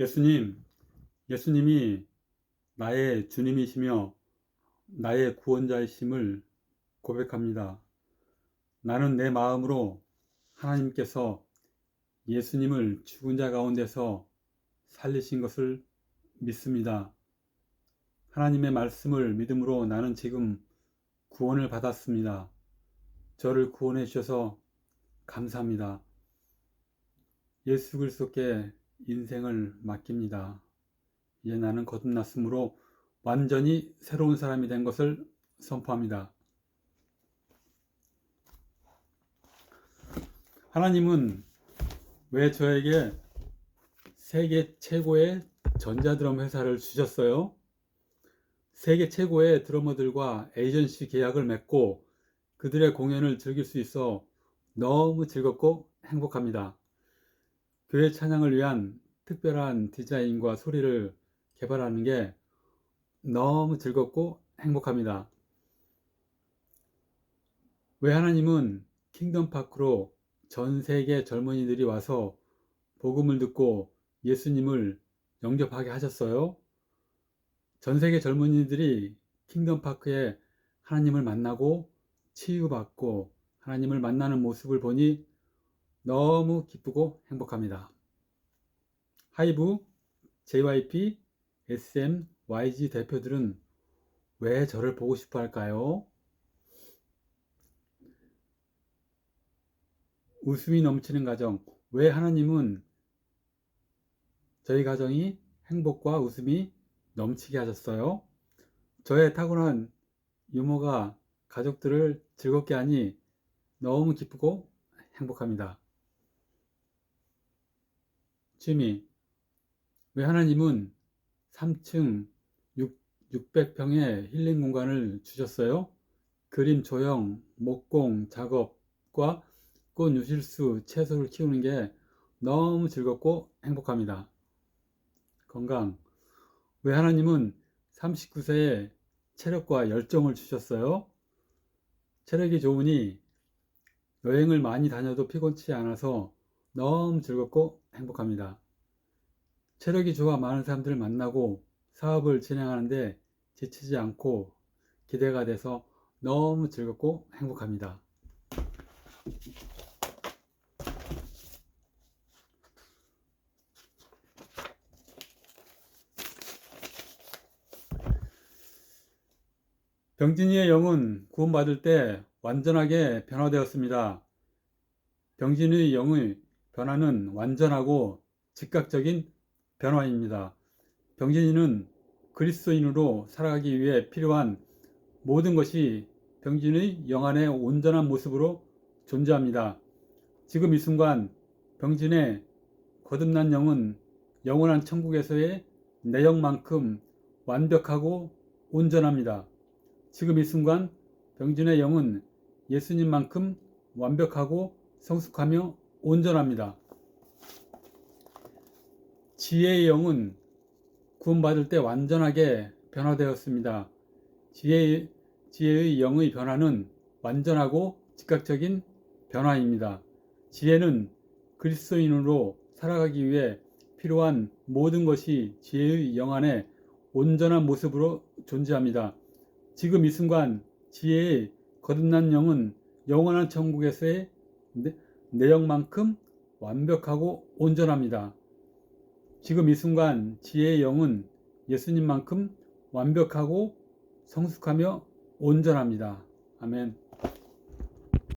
예수님, 예수님이 나의 주님이시며 나의 구원자이심을 고백합니다. 나는 내 마음으로 하나님께서 예수님을 죽은 자 가운데서 살리신 것을 믿습니다. 하나님의 말씀을 믿음으로 나는 지금 구원을 받았습니다. 저를 구원해 주셔서 감사합니다. 예수 그리스도께 인생을 맡깁니다. 이제 나는 거듭났으므로 완전히 새로운 사람이 된 것을 선포합니다. 하나님은 왜 저에게 세계 최고의 전자드럼 회사를 주셨어요? 세계 최고의 드러머들과 에이전시 계약을 맺고 그들의 공연을 즐길 수 있어 너무 즐겁고 행복합니다. 교회 찬양을 위한 특별한 디자인과 소리를 개발하는 게 너무 즐겁고 행복합니다. 왜 하나님은 킹덤 파크로 전 세계 젊은이들이 와서 복음을 듣고 예수님을 영접하게 하셨어요? 전 세계 젊은이들이 킹덤 파크에 하나님을 만나고 치유받고 하나님을 만나는 모습을 보니 너무 기쁘고 행복합니다. 하이브, JYP, SM, YG 대표들은 왜 저를 보고 싶어 할까요? 웃음이 넘치는 가정. 왜 하나님은 저희 가정이 행복과 웃음이 넘치게 하셨어요? 저의 타고난 유머가 가족들을 즐겁게 하니 너무 기쁘고 행복합니다. 취미. 왜 하나님은 3층 600평의 힐링 공간을 주셨어요? 그림 조형, 목공, 작업과 꽃 유실수, 채소를 키우는 게 너무 즐겁고 행복합니다. 건강. 왜 하나님은 39세에 체력과 열정을 주셨어요? 체력이 좋으니 여행을 많이 다녀도 피곤치 않아서 너무 즐겁고 행복합니다. 체력이 좋아 많은 사람들을 만나고 사업을 진행하는데 지치지 않고 기대가 돼서 너무 즐겁고 행복합니다. 병진이의 영은 구원받을 때 완전하게 변화되었습니다. 병진의 영의 변화는 완전하고 즉각적인 변화입니다. 병진이는 그리스도인으로 살아가기 위해 필요한 모든 것이 병진의 영 안의 온전한 모습으로 존재합니다. 지금 이 순간 병진의 거듭난 영은 영원한 천국에서의 내 영만큼 완벽하고 온전합니다. 지금 이 순간 병진의 영은 예수님만큼 완벽하고 성숙하며 온전합니다. 지혜의 영은 구원받을 때 완전하게 변화되었습니다. 지혜의, 지혜의 영의 변화는 완전하고 즉각적인 변화입니다. 지혜는 그리스도인으로 살아가기 위해 필요한 모든 것이 지혜의 영 안에 온전한 모습으로 존재합니다. 지금 이 순간 지혜의 거듭난 영은 영원한 천국에서의 내영만큼 완벽하고 온전합니다. 지금 이 순간 지혜의 영은 예수님만큼 완벽하고 성숙하며 온전합니다. 아멘.